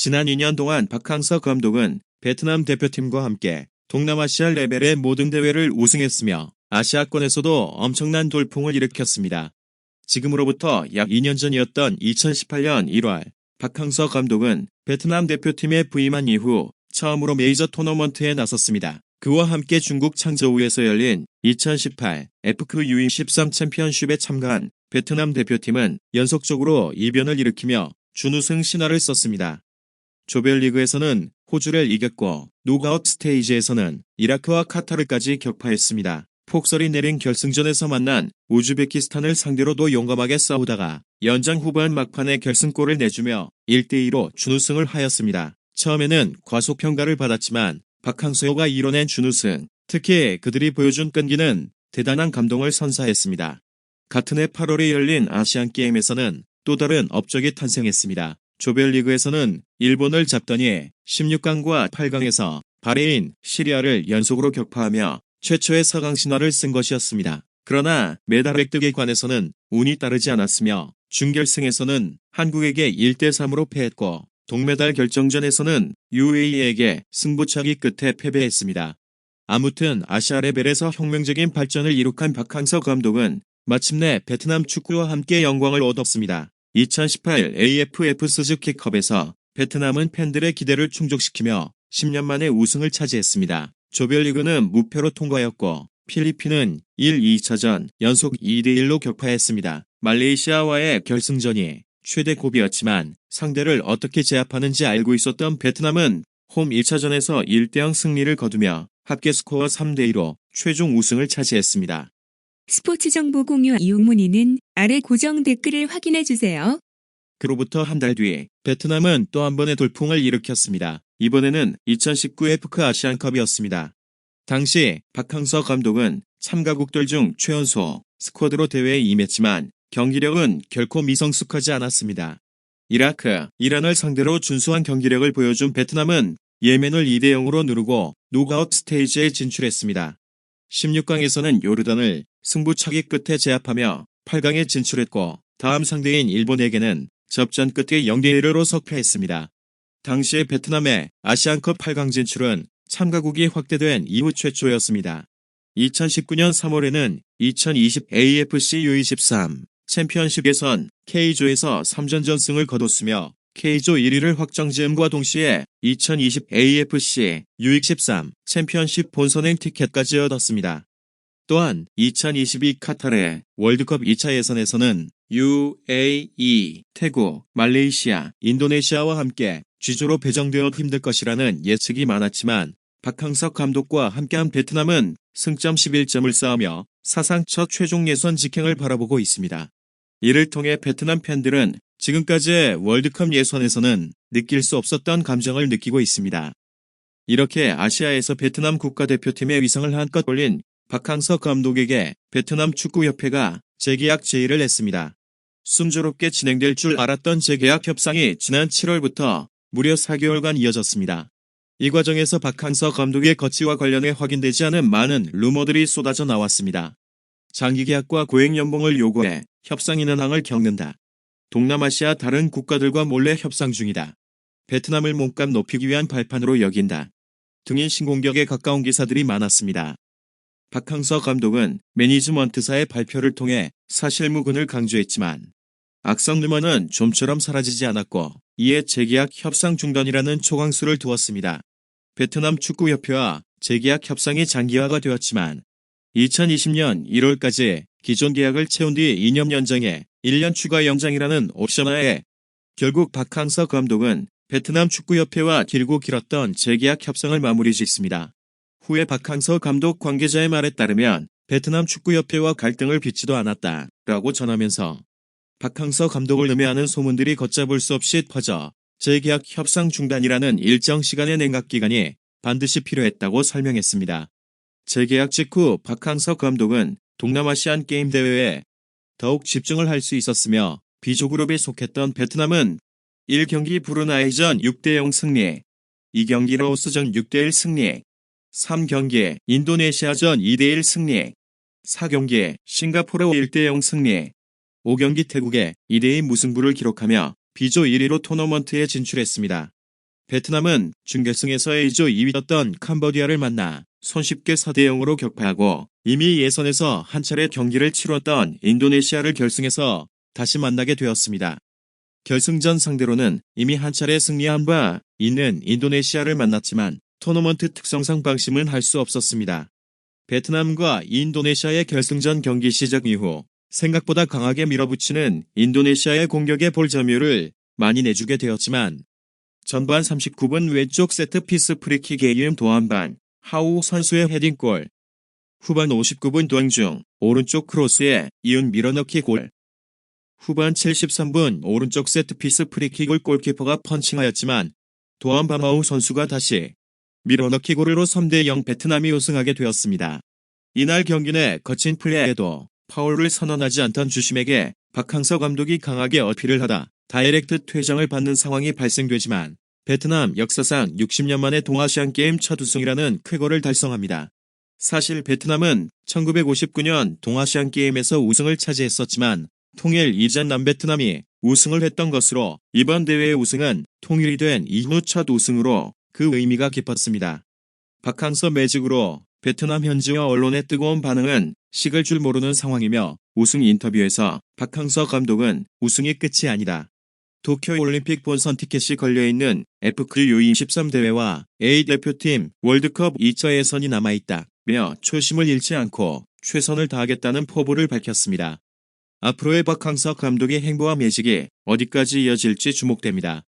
지난 2년 동안 박항서 감독은 베트남 대표팀과 함께 동남아시아 레벨의 모든 대회를 우승했으며 아시아권에서도 엄청난 돌풍을 일으켰습니다. 지금으로부터 약 2년 전이었던 2018년 1월 박항서 감독은 베트남 대표팀에 부임한 이후 처음으로 메이저 토너먼트에 나섰습니다. 그와 함께 중국 창저우에서 열린 2018 FQ U23 챔피언십에 참가한 베트남 대표팀은 연속적으로 이변을 일으키며 준우승 신화를 썼습니다. 조별리그에서는 호주를 이겼고 노가웃 스테이지에서는 이라크와 카타르까지 격파했습니다. 폭설이 내린 결승전에서 만난 우즈베키스탄을 상대로도 용감하게 싸우다가 연장 후반 막판에 결승골을 내주며 1대2로 준우승을 하였습니다. 처음에는 과소평가를 받았지만 박항서호가 이뤄낸 준우승, 특히 그들이 보여준 끈기는 대단한 감동을 선사했습니다. 같은 해 8월에 열린 아시안게임에서는 또 다른 업적이 탄생했습니다. 조별리그에서는 일본을 잡더니 16강과 8강에서 바레인, 시리아를 연속으로 격파하며 최초의 서강 신화를 쓴 것이었습니다. 그러나 메달 획득에 관해서는 운이 따르지 않았으며 준결승에서는 한국에게 1대3으로 패했고 동메달 결정전에서는 UAE에게 승부차기 끝에 패배했습니다. 아무튼 아시아 레벨에서 혁명적인 발전을 이룩한 박항서 감독은 마침내 베트남 축구와 함께 영광을 얻었습니다. 2018 AFF 스즈키컵에서 베트남은 팬들의 기대를 충족시키며 10년 만에 우승을 차지했습니다. 조별리그는 무패로 통과했고 필리핀은 1, 2차전 연속 2대1로 격파했습니다. 말레이시아와의 결승전이 최대 고비였지만 상대를 어떻게 제압하는지 알고 있었던 베트남은 홈 1차전에서 1대0 승리를 거두며 합계 스코어 3대2로 최종 우승을 차지했습니다. 스포츠 정보 공유 이용 문의는 아래 고정 댓글을 확인해 주세요. 그로부터 한 달뒤 베트남은 또 한 번의 돌풍을 일으켰습니다. 이번에는 2019 FK 아시안컵이었습니다. 당시 박항서 감독은 참가국들 중 최연소 스쿼드로 대회에 임했지만 경기력은 결코 미성숙하지 않았습니다. 이라크, 이란을 상대로 준수한 경기력을 보여준 베트남은 예멘을 2대 0으로 누르고 노가웃 스테이지에 진출했습니다. 16강에서는 요르단을 승부차기 끝에 제압하며 8강에 진출했고 다음 상대인 일본에게는 접전 끝에 0대1로 석패했습니다. 당시의 베트남의 아시안컵 8강 진출은 참가국이 확대된 이후 최초였습니다. 2019년 3월에는 2020 AFC U23 챔피언십 예선 K조에서 3전 전승을 거뒀으며 K조 1위를 확정지음과 동시에 2020 AFC U23 챔피언십 본선행 티켓까지 얻었습니다. 또한 2022 카타르 월드컵 2차 예선에서는 UAE, 태국, 말레이시아, 인도네시아와 함께 쥐조로 배정되어 힘들 것이라는 예측이 많았지만 박항석 감독과 함께한 베트남은 승점 11점을 쌓으며 사상 첫 최종 예선 직행을 바라보고 있습니다. 이를 통해 베트남 팬들은 지금까지의 월드컵 예선에서는 느낄 수 없었던 감정을 느끼고 있습니다. 이렇게 아시아에서 베트남 국가대표팀의 위상을 한껏 올린 박항서 감독에게 베트남 축구협회가 재계약 제의를 했습니다. 순조롭게 진행될 줄 알았던 재계약 협상이 지난 7월부터 무려 4개월간 이어졌습니다. 이 과정에서 박항서 감독의 거치와 관련해 확인되지 않은 많은 루머들이 쏟아져 나왔습니다. 장기 계약과 고액 연봉을 요구해 협상 인원항을 겪는다. 동남아시아 다른 국가들과 몰래 협상 중이다. 베트남을 몸값 높이기 위한 발판으로 여긴다. 등의 신공격에 가까운 기사들이 많았습니다. 박항서 감독은 매니지먼트사의 발표를 통해 사실무근을 강조했지만 악성 루머는 좀처럼 사라지지 않았고 이에 재계약 협상 중단이라는 초강수를 두었습니다. 베트남 축구협회와 재계약 협상이 장기화가 되었지만 2020년 1월까지 기존 계약을 채운 뒤 2년 연장에 1년 추가 연장이라는 옵션하에 결국 박항서 감독은 베트남 축구협회와 길고 길었던 재계약 협상을 마무리 짓습니다. 후에 박항서 감독 관계자의 말에 따르면 베트남 축구협회와 갈등을 빚지도 않았다 라고 전하면서 박항서 감독을 음해하는 소문들이 걷잡을 수 없이 퍼져 재계약 협상 중단이라는 일정 시간의 냉각 기간이 반드시 필요했다고 설명했습니다. 재계약 직후 박항서 감독은 동남아시안 게임 대회에 더욱 집중을 할 수 있었으며 비조그룹에 속했던 베트남은 1경기 브루나이전 6대0 승리, 2경기 라오스전 6대1 승리, 3경기 인도네시아전 2대1 승리, 4경기 싱가포르 1대0 승리, 5경기 태국에 2대2 무승부를 기록하며 비조 1위로 토너먼트에 진출했습니다. 베트남은 준결승에서 A조 2위였던 캄보디아를 만나 손쉽게 4대 0으로 격파하고 이미 예선에서 한 차례 경기를 치렀던 인도네시아를 결승에서 다시 만나게 되었습니다. 결승전 상대로는 이미 한 차례 승리한 바 있는 인도네시아를 만났지만 토너먼트 특성상 방심은 할 수 없었습니다. 베트남과 인도네시아의 결승전 경기 시작 이후 생각보다 강하게 밀어붙이는 인도네시아의 공격의 볼 점유율을 많이 내주게 되었지만 전반 39분 왼쪽 세트피스 프리킥 에 이은 도안반 하우 선수의 헤딩골 후반 59분 도행중 오른쪽 크로스에 이은 밀어넣기 골 후반 73분 오른쪽 세트피스 프리킥을 골키퍼가 펀칭하였지만 도안바마우 선수가 다시 밀어넣기 골으로 3대0 베트남이 우승하게 되었습니다. 이날 경기 내 거친 플레이에도 파울을 선언하지 않던 주심에게 박항서 감독이 강하게 어필을 하다 다이렉트 퇴장을 받는 상황이 발생되지만 베트남 역사상 60년 만에 동아시안 게임 첫 우승이라는 쾌거를 달성합니다. 사실 베트남은 1959년 동아시안 게임에서 우승을 차지했었지만 통일 이전 남베트남이 우승을 했던 것으로 이번 대회의 우승은 통일이 된 이후 첫 우승으로 그 의미가 깊었습니다. 박항서 매직으로 베트남 현지와 언론의 뜨거운 반응은 식을 줄 모르는 상황이며 우승 인터뷰에서 박항서 감독은 우승이 끝이 아니다. 도쿄올림픽 본선 티켓이 걸려있는 F크 U23 대회와 A 대표팀 월드컵 2차 예선이 남아있다 며 초심을 잃지 않고 최선을 다하겠다는 포부를 밝혔습니다. 앞으로의 박항서 감독의 행보와 매직이 어디까지 이어질지 주목됩니다.